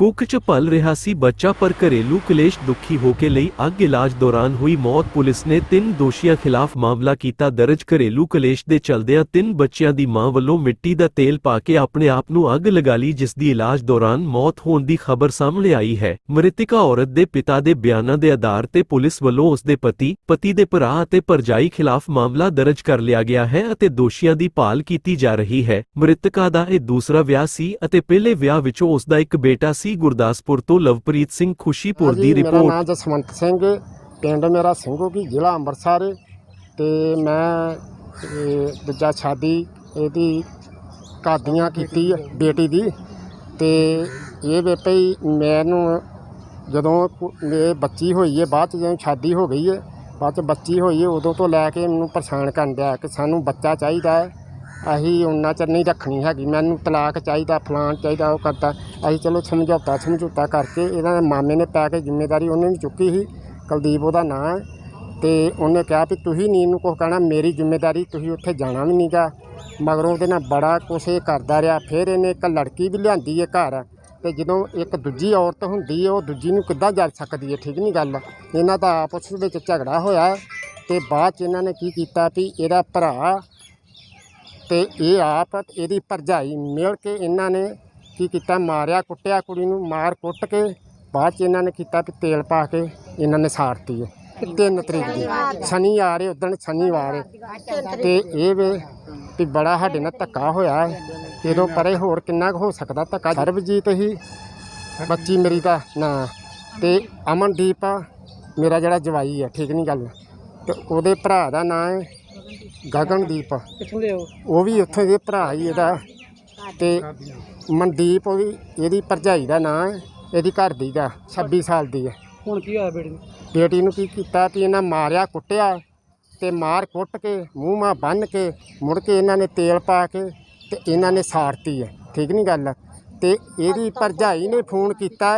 Cook ਚ ਪਲ ਰਿਹਾ ਸੀ ਬੱਚਾ ਪਰ ਘਰੇਲੂ ਕਲੇਸ਼ ਦੁਖੀ ਹੋ ਕੇ ਲਈ ਅੱਗ ਇਲਾਜ ਦੌਰਾਨ ਹੋਈ ਮੌਤ। ਪੁਲਿਸ ਨੇ ਤਿੰਨ ਦੋਸ਼ੀਆਂ ਖਿਲਾਫ ਮਾਮਲਾ ਕੀਤਾ। ਦਰਜ ਘਰੇਲੂ ਕਲੇਸ਼ ਦੇ ਚਲਦਿਆਂ ਤਿੰਨ ਬੱਚਿਆਂ ਦੀ ਮਾਂ ਵੱਲੋਂ ਮਿੱਟੀ ਦਾ ਤੇਲ ਪਾ ਕੇ ਆਪਣੇ ਆਪ ਨੂੰ ਅੱਗ ਲਗਾ ਲਈ, ਜਿਸ ਦੀ ਇਲਾਜ ਦੌਰਾਨ ਮੌਤ ਹੋਣ ਦੀ ਖਬਰ ਸਾਹਮਣੇ ਆਈ ਹੈ। ਮ੍ਰਿਤਕਾ ਔਰਤ ਦੇ ਪਿਤਾ ਦੇ ਬਿਆਨਾਂ ਦੇ ਆਧਾਰ ਤੇ ਪੁਲਿਸ ਵੱਲੋਂ ਉਸ ਦੇ ਪਤੀ ਪਤੀ ਦੇ ਭਰਾ ਅਤੇ ਭਰਜਾਈ ਖਿਲਾਫ ਮਾਮਲਾ ਦਰਜ ਕਰ ਲਿਆ ਗਿਆ ਹੈ ਅਤੇ ਦੋਸ਼ੀਆਂ ਦੀ ਭਾਲ ਕੀਤੀ ਜਾ ਰਹੀ ਹੈ। ਮ੍ਰਿਤਕਾ ਦਾ ਇਹ ਦੂਸਰਾ ਵਿਆਹ ਸੀ ਅਤੇ ਪਹਿਲੇ ਵਿਆਹ ਵਿੱਚੋਂ ਉਸ ਦਾ ਇੱਕ ਬੇਟਾ ਸੀ ਗੁਰਦਾਸਪੁਰ ਤੋਂ ਲਵਪ੍ਰੀਤ ਸਿੰਘ ਖੁਸ਼ੀਪੁਰ ਦੀ ਹਾਂਜੀ, ਮੇਰਾ ਰਿਪੋਰਟ। ਨਾਮ ਜਸਵੰਤ ਸਿੰਘ ਪਿੰਡ ਮੇਰਾ ਸਿੰਘੋਕੀ ਜ਼ਿਲ੍ਹਾ ਅੰਮ੍ਰਿਤਸਰ ਤੇ ਮੈਂ ਦੂਜਾ ਸ਼ਾਦੀ ਇਹਦੀ ਕਾਦੀਆਂ ਕੀਤੀ ਹੈ ਬੇਟੀ ਦੀ। ਤੇ ਇਹ ਭਈ ਮੈਨੂੰ ਜਦੋਂ ਕੁ- ਇਹ ਬੱਚੀ ਹੋਈ ਹੈ ਬਾਅਦ ਚ ਜਦੋਂ ਸ਼ਾਦੀ ਹੋ ਗਈ ਹੈ ਬਾਅਦ ਚ ਬੱਚੀ ਹੋਈ ਹੈ ਉਦੋਂ ਤੋਂ ਲੈ ਕੇ ਮੈਨੂੰ ਪਰੇਸ਼ਾਨ ਕਰਨ ਦਿਆ ਕਿ ਸਾਨੂੰ ਬੱਚਾ ਚਾਹੀਦਾ ਹੈ। ਅਸੀਂ ਉਹਨਾਂ ਚਿਰ ਨਹੀਂ ਰੱਖਣੀ ਹੈਗੀ। ਮੈਨੂੰ ਤਲਾਕ ਚਾਹੀਦਾ, ਫਲਾਣ ਚਾਹੀਦਾ, ਉਹ ਕਰਦਾ। ਅਸੀਂ ਚਲੋ ਸਮਝੌਤਾ ਸਮਝੌਤਾ ਕਰਕੇ ਇਹਨਾਂ ਦੇ ਮਾਮੇ ਨੇ ਪੈ ਕੇ ਜ਼ਿੰਮੇਵਾਰੀ ਉਹਨੇ ਵੀ ਚੁੱਕੀ ਸੀ, ਕੁਲਦੀਪ ਉਹਦਾ ਨਾਂ ਹੈ। ਤੇ ਉਹਨੇ ਕਿਹਾ ਵੀ ਤੁਸੀਂ ਨਹੀਂ ਇਹਨੂੰ ਕੁਛ ਕਹਿਣਾ, ਮੇਰੀ ਜ਼ਿੰਮੇਵਾਰੀ ਤੁਸੀਂ ਉੱਥੇ ਜਾਣਾ ਵੀ ਨਹੀਂਗਾ ਮਗਰੋਂ ਉਹਦੇ ਨਾਲ ਬੜਾ ਕੁਛ ਇਹ ਕਰਦਾ ਰਿਹਾ। ਫਿਰ ਇਹਨੇ ਇੱਕ ਲੜਕੀ ਵੀ ਲਿਆਂਦੀ ਹੈ ਘਰ। ਤੇ ਜਦੋਂ ਇੱਕ ਦੂਜੀ ਔਰਤ ਹੁੰਦੀ ਹੈ, ਉਹ ਦੂਜੀ ਨੂੰ ਕਿੱਦਾਂ ਜਲ ਸਕਦੀ ਹੈ? ਠੀਕ ਨਹੀਂ ਗੱਲ। ਇਹਨਾਂ ਦਾ ਆਪਸ ਵਿੱਚ ਝਗੜਾ ਹੋਇਆ। ਹੈ ਤੇ ਬਾਅਦ ਚ ਇਹਨਾਂ ਨੇ ਕੀ ਕੀਤਾ ਵੀ ਇਹਦਾ ਭਰਾ ਤੇ ਇਹ ਆਪ ਇਹਦੀ ਭਰਜਾਈ ਮਿਲ ਕੇ ਇਹਨਾਂ ਨੇ ਕੀ ਕੀਤਾ ਮਾਰਿਆ ਕੁੱਟਿਆ ਕੁੜੀ ਨੂੰ ਮਾਰ ਕੁੱਟ ਕੇ ਬਾਅਦ ਚ ਇਹਨਾਂ ਨੇ ਕੀਤਾ ਵੀ ਤੇਲ ਪਾ ਕੇ ਇਹਨਾਂ ਨੇ ਸਾੜਤੀ ਹੈ। ਤਿੰਨ ਤਰੀਕ ਦੀ। ਸ਼ਨੀ ਆ ਰਹੇ ਉਦੋਂ ਸ਼ਨੀਵਾਰ ਹੈ। ਤੇ ਇਹ ਵੇ ਵੀ ਬੜਾ ਸਾਡੇ ਨਾਲ ਧੱਕਾ ਹੋਇਆ ਹੈ। ਜਦੋਂ ਪਰੇ ਹੋਰ ਕਿੰਨਾ ਕੁ ਹੋ ਸਕਦਾ ਧੱਕਾ? ਸਰਬਜੀਤ ਹੀ ਬੱਚੀ ਮੇਰੀ ਦਾ ਨਾਂ ਤੇ ਅਮਨਦੀਪ ਮੇਰਾ ਜਿਹੜਾ ਜਵਾਈ ਹੈ ਠੀਕ ਨਹੀਂ ਗੱਲ। ਤੇ ਉਹਦੇ ਭਰਾ ਦਾ ਨਾਂ ਹੈ ਗਗਨਦੀਪ। ਕਿੱਥੋਂ ਦੇ ਹੋ? ਉਹ ਵੀ ਉੱਥੋਂ ਦੇ ਭਰਾ ਹੀ ਇਹਦਾ। ਤੇ ਮਨਦੀਪ ਉਹ ਵੀ ਇਹਦੀ ਭਰਜਾਈ ਦਾ ਨਾਂ ਹੈ ਇਹਦੀ ਘਰ ਦੀ ਦਾ 26 ਸਾਲ ਦੀ ਹੈ। ਹੁਣ ਕੀ ਹੋਇਆ ਬੇਟੀ ਨੂੰ? ਬੇਟੀ ਨੂੰ ਕੀ ਕੀਤਾ ਵੀ ਇਹਨਾਂ ਮਾਰਿਆ ਕੁੱਟਿਆ ਤੇ ਮਾਰ ਕੁੱਟ ਕੇ ਮੂੰਹ ਮਾ ਬੰਨ ਕੇ ਮੁੜ ਕੇ ਇਹਨਾਂ ਨੇ ਤੇਲ ਪਾ ਕੇ ਤੇ ਇਹਨਾਂ ਨੇ ਸਾੜਤੀ ਹੈ। ਠੀਕ ਨਹੀਂ ਗੱਲ? ਤੇ ਇਹਦੀ ਭਰਜਾਈ ਨੇ ਫੋਨ ਕੀਤਾ।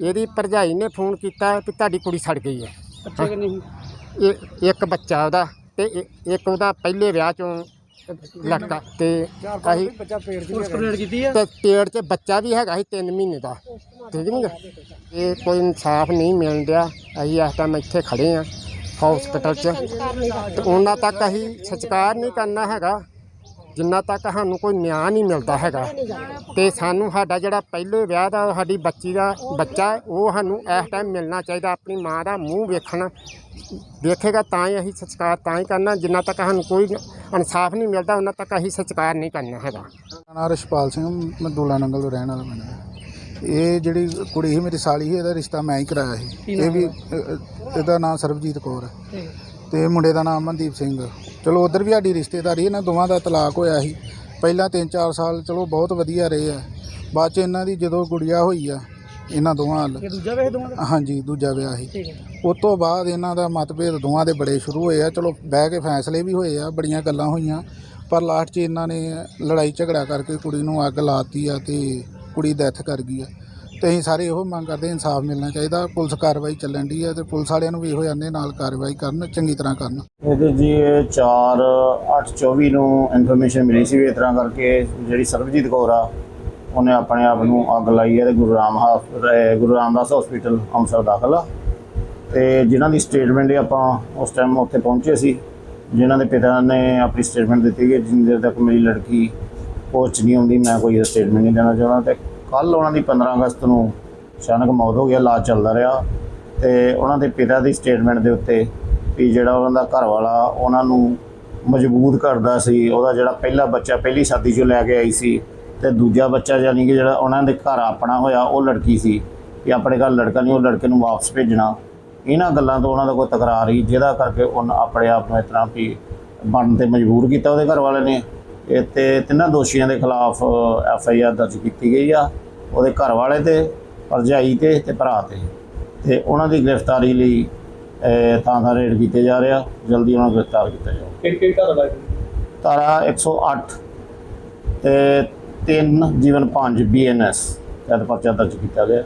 ਇਹਦੀ ਭਰਜਾਈ ਨੇ ਫੋਨ ਕੀਤਾ ਵੀ ਤੁਹਾਡੀ ਕੁੜੀ ਸੜ ਗਈ ਹੈ। ਕਿ ਇਹ ਇੱਕ ਬੱਚਾ ਉਹਦਾ। ਤੇ ਇ- ਇੱਕ ਉਹਦਾ ਪਹਿਲੇ ਵਿਆਹ ਚੋਂ ਲੜਕਾ ਤੇ ਅਸੀਂ ਬੱਚਾ ਪੇੜ ਦੀ ਕੰਪਲੇਂਟ ਕੀਤੀ ਹੈ ਤੇ ਪੇਟ 'ਚ ਬੱਚਾ ਵੀ ਹੈਗਾ ਸੀ 3 ਮਹੀਨੇ ਦਾ। ਠੀਕ ਨਹੀਂ ਗਾ? ਇਹ ਕੋਈ ਇਨਸਾਫ ਨਹੀਂ ਮਿਲਣ ਡਿਆ। ਅਸੀਂ ਇਸ ਟਾਈਮ ਇੱਥੇ ਖੜੇ ਆ ਹਸਪੀਟਲ 'ਚ। ਤੇ ਉਹਨਾਂ ਤੱਕ ਅਸੀਂ ਸਤਿਕਾਰ ਨਹੀਂ ਕਰਨਾ ਹੈਗਾ। ਜਿੰਨਾ ਤੱਕ ਸਾਨੂੰ ਕੋਈ ਨਿਆਂ ਨਹੀਂ ਮਿਲਦਾ ਹੈਗਾ ਤੇ ਸਾਨੂੰ ਸਾਡਾ ਜਿਹੜਾ ਪਹਿਲੇ ਵਿਆਹ ਦਾ ਸਾਡੀ ਬੱਚੀ ਦਾ ਬੱਚਾ ਉਹ ਸਾਨੂੰ ਇਸ ਟਾਈਮ ਮਿਲਣਾ ਚਾਹੀਦਾ ਆਪਣੀ ਮਾਂ ਦਾ ਮੂੰਹ ਵੇਖਣਾ। ਵੇਖੇਗਾ ਤਾਂ ਹੀ ਅਸੀਂ ਸਤਿਕਾਰ ਤਾਂ ਹੀ ਕਰਨਾ ਜਿੰਨਾ ਤੱਕ ਸਾਨੂੰ ਕੋਈ ਇਨਸਾਫ ਨਹੀਂ ਮਿਲਦਾ ਉਹਨਾਂ ਤੱਕ ਅਸੀਂ ਸਤਿਕਾਰ ਨਹੀਂ ਕਰਨਾ ਹੈਗਾ। ਮੇਰਾ ਨਾਂ ਰਛਪਾਲ ਸਿੰਘ ਮੈਂ ਦੁਲਾ ਨੰਗਲ ਤੋਂ ਰਹਿਣ ਵਾਲਾ ਮੈਂ ਇਹ ਜਿਹੜੀ ਕੁੜੀ ਸੀ ਮੇਰੀ ਸਾਲੀ ਸੀ ਇਹਦਾ ਰਿਸ਼ਤਾ ਮੈਂ ਹੀ ਕਰਾਇਆ ਸੀ। ਇਹ ਨਾਮ ਵੀ ਇਹਦਾ ਨਾਮ ਸਰਬਜੀਤ ਕੌਰ ਹੈ। ਤੇ ਮੁੰਡੇ ਦਾ ਨਾਮ ਮਨਦੀਪ ਸਿੰਘ। ਚਲੋ ਉਧਰ ਵੀ ਸਾਡੀ ਰਿਸ਼ਤੇਦਾਰੀ ਇਹਨਾਂ ਦੋਵਾਂ ਦਾ ਤਲਾਕ ਹੋਇਆ ਸੀ। ਪਹਿਲਾਂ 3-4 ਸਾਲ ਚਲੋ ਬਹੁਤ ਵਧੀਆ ਰਹੇ ਆ। ਬਾਅਦ ਚ ਇਹਨਾਂ ਦੀ ਜਦੋਂ ਗੁੜੀਆ ਹੋਈ ਆ ਇਹਨਾਂ ਦੋਵਾਂ ਇਹ ਦੂਜਾ ਵੇਖ ਦੋਵਾਂ ਦਾ? ਹਾਂਜੀ ਦੂਜਾ ਵਿਆਹ ਸੀ। ਠੀਕ ਹੈ। ਉਸ ਤੋਂ ਬਾਅਦ ਇਹਨਾਂ ਦਾ ਮਤਭੇਦ ਦੋਵਾਂ ਦੇ ਬੜੇ ਸ਼ੁਰੂ ਹੋਏ ਆ। ਚਲੋ ਬਹਿ ਕੇ ਫੈਸਲੇ ਵੀ ਹੋਏ ਆ ਬੜੀਆਂ ਗੱਲਾਂ ਹੋਈਆਂ। ਪਰ ਲਾਸਟ 'ਚ ਇਹਨਾਂ ਨੇ ਲੜਾਈ ਝਗੜਾ ਕਰਕੇ ਕੁੜੀ ਨੂੰ ਅੱਗ ਲਾਤੀ ਆ ਤੇ ਕੁੜੀ ਡੈਥ ਕਰ ਗਈ ਆ। ਤੇ ਅਸੀਂ ਸਾਰੇ ਇਹੋ ਮੰਗ ਕਰਦੇ ਇਨਸਾਫ ਮਿਲਣਾ ਚਾਹੀਦਾ, ਪੁਲਿਸ ਕਾਰਵਾਈ ਚੱਲਣ ਦੀ ਹੈ ਤੇ ਪੁਲਿਸ ਵਾਲਿਆਂ ਨੂੰ ਵੀ ਇਹੋ ਜਾਂਦੇ ਨਾਲ ਕਾਰਵਾਈ ਕਰਨ, ਚੰਗੀ ਤਰ੍ਹਾਂ ਕਰਨ। ਇਹਦੇ ਜੀ 4 8 24 ਨੂੰ ਇਨਫੋਰਮੇਸ਼ਨ ਮਿਲੀ ਸੀ ਵੀ ਇਸ ਤਰ੍ਹਾਂ ਕਰਕੇ ਜਿਹੜੀ ਸਰਬਜੀਤ ਕੌਰ ਆ, ਉਹਨੇ ਆਪਣੇ ਆਪ ਨੂੰ ਅੱਗ ਲਾਈ ਹੈ ਤੇ ਗੁਰੂ ਰਾਮ ਹਸ- ਗੁਰੂ ਰਾਮਦਾਸ ਹਸਪੀਟਲ ਅੰਮ੍ਰਿਤਸਰ ਦਾਖਲ ਆ। ਤੇ ਜਿਨ੍ਹਾਂ ਦੀ ਸਟੇਟਮੈਂਟ ਆਪਾਂ ਉਸ ਟਾਈਮ ਉੱਥੇ ਪਹੁੰਚੇ ਸੀ, ਜਿਨ੍ਹਾਂ ਦੇ ਪਿਤਾ ਨੇ ਆਪਣੀ ਸਟੇਟਮੈਂਟ ਦਿੱਤੀ ਕਿ ਜਿੰਨੀ ਦੇਰ ਤੱਕ ਮੇਰੀ ਲੜਕੀ ਪਹੁੰਚ ਨਹੀਂ ਆਉਂਦੀ, ਮੈਂ ਕੋਈ ਸਟੇਟਮੈਂਟ ਨਹੀਂ ਦੇਣਾ ਚਾਹੁੰਦਾ ਤੇ ਕੱਲ ਉਹਨਾਂ ਦੀ 15 ਅਗਸਤ ਨੂੰ ਅਚਾਨਕ ਮੌਤ ਹੋ ਗਿਆ ਇਲਾਜ ਚੱਲਦਾ ਰਿਹਾ ਤੇ ਉਹਨਾਂ ਦੇ ਪਿਤਾ ਦੀ ਸਟੇਟਮੈਂਟ ਦੇ ਉੱਤੇ ਵੀ ਜਿਹੜਾ ਉਹਨਾਂ ਦਾ ਘਰ ਵਾਲਾ ਉਹਨਾਂ ਨੂੰ ਮਜਬੂਰ ਕਰਦਾ ਸੀ, ਉਹਦਾ ਜਿਹੜਾ ਪਹਿਲਾ ਬੱਚਾ, ਪਹਿਲੀ ਸ਼ਾਦੀ 'ਚੋਂ ਲੈ ਕੇ ਆਈ ਸੀ ਤੇ ਦੂਜਾ ਬੱਚਾ ਯਾਨੀ ਕਿ ਜਿਹੜਾ ਉਹਨਾਂ ਦੇ ਘਰ ਆਪਣਾ ਹੋਇਆ, ਉਹ ਲੜਕੀ ਸੀ ਕਿ ਆਪਣੇ ਘਰ ਲੜਕਾ ਨਹੀਂ, ਉਹ ਲੜਕੇ ਨੂੰ ਵਾਪਸ ਭੇਜਣਾ। ਇਹਨਾਂ ਗੱਲਾਂ ਤੋਂ ਉਹਨਾਂ ਦਾ ਕੋਈ ਤਕਰਾਰ ਹੀ ਜਿਹਦਾ ਕਰਕੇ ਉਹਨਾਂ ਆਪਣੇ ਆਪ ਨੂੰ ਇਸ ਤਰ੍ਹਾਂ ਵੀ ਬਣਨ ਤੇ ਮਜਬੂਰ ਕੀਤਾ ਉਹਦੇ ਘਰ ਵਾਲੇ ਨੇ। ਤੇ ਤਿੰਨਾਂ ਦੋਸ਼ੀਆਂ ਦੇ ਖਿਲਾਫ ਐਫ ਆਈ ਆਰ ਦਰਜ ਕੀਤੀ ਗਈ ਆ ਉਹਦੇ ਘਰ ਵਾਲੇ ਤੇ ਭਰਜਾਈ ਤੇ ਤੇ ਭਰਾ ਤੇ। ਤੇ ਉਹਨਾਂ ਦੀ ਗ੍ਰਿਫਤਾਰੀ ਲਈ ਥਾਂ ਥਾਂ ਰੇਡ ਕੀਤੇ ਜਾ ਰਿਹਾ ਜਲਦੀ ਉਹਨਾਂ ਨੂੰ ਗ੍ਰਿਫਤਾਰ ਕੀਤਾ ਜਾਊ। ਕਿਹੜੀ ਕਿਹੜੀ ਘਰ ਵਾਲਾ? ਧਾਰਾ 108 ਤੇ 3 ਜੀਵਨ 5 ਬੀਐਨਐਸ ਤਹਿਤ ਪਰਚਾ ਦਰਜ ਕੀਤਾ ਗਿਆ।